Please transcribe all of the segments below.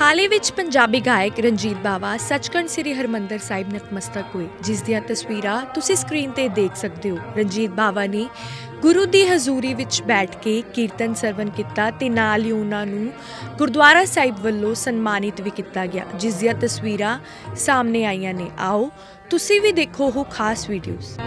ਹਾਲ ਹੀ ਵਿੱਚ ਪੰਜਾਬੀ ਗਾਇਕ ਰਣਜੀਤ ਬਾਵਾ, ਸੱਚਖੰਡ ਸ੍ਰੀ ਹਰਮੰਦਰ ਸਾਹਿਬ ਨਤਮਸਤਕ ਹੋਏ, ਜਿਸ ਦੀਆਂ ਤਸਵੀਰਾਂ ਤੁਸੀਂ ਸਕਰੀਨ ਤੇ ਦੇਖ ਸਕਦੇ ਹੋ। ਰਣਜੀਤ ਬਾਵਾ ਨੇ ਗੁਰੂ ਦੀ ਹਜ਼ੂਰੀ ਵਿੱਚ ਬੈਠ ਕੇ ਕੀਰਤਨ ਸਰਵਨ ਕੀਤਾ ਤੇ ਨਾਲ ਹੀ ਉਹਨਾਂ ਨੂੰ ਗੁਰਦੁਆਰਾ ਸਾਹਿਬ ਵੱਲੋਂ ਸਨਮਾਨਿਤ ਵੀ ਕੀਤਾ ਗਿਆ, ਜਿਸ ਦੀਆਂ ਤਸਵੀਰਾਂ ਸਾਹਮਣੇ ਆਈਆਂ ਨੇ। ਆਓ, ਤੁਸੀਂ ਵੀ ਦੇਖੋ ਉਹ ਖਾਸ ਵੀਡੀਓਜ਼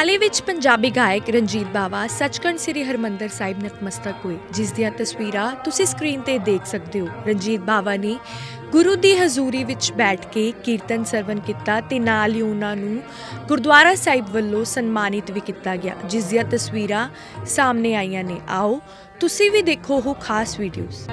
ਹਾਲ ਹੀ ਵਿੱਚ ਪੰਜਾਬੀ ਗਾਇਕ ਰਣਜੀਤ ਬਾਵਾ, ਸੱਚਖੰਡ ਸ੍ਰੀ ਹਰਮੰਦਰ ਸਾਹਿਬ ਨਤਮਸਤਕ ਹੋਏ, ਜਿਸ ਦੀਆਂ ਤਸਵੀਰਾਂ ਤੁਸੀਂ ਸਕਰੀਨ ਤੇ ਦੇਖ ਸਕਦੇ ਹੋ। ਰਣਜੀਤ ਬਾਵਾ ਨੇ ਗੁਰੂ ਦੀ ਹਜ਼ੂਰੀ ਵਿੱਚ ਬੈਠ ਕੇ ਕੀਰਤਨ ਸਰਵਨ ਕੀਤਾ ਤੇ ਨਾਲ ਹੀ ਉਹਨਾਂ ਨੂੰ ਗੁਰਦੁਆਰਾ ਸਾਹਿਬ ਵੱਲੋਂ ਸਨਮਾਨਿਤ ਵੀ ਕੀਤਾ ਗਿਆ, ਜਿਸ ਦੀਆਂ ਤਸਵੀਰਾਂ ਸਾਹਮਣੇ ਆਈਆਂ ਨੇ। ਆਓ, ਤੁਸੀਂ ਵੀ ਦੇਖੋ ਉਹ ਖਾਸ ਵੀਡੀਓਜ਼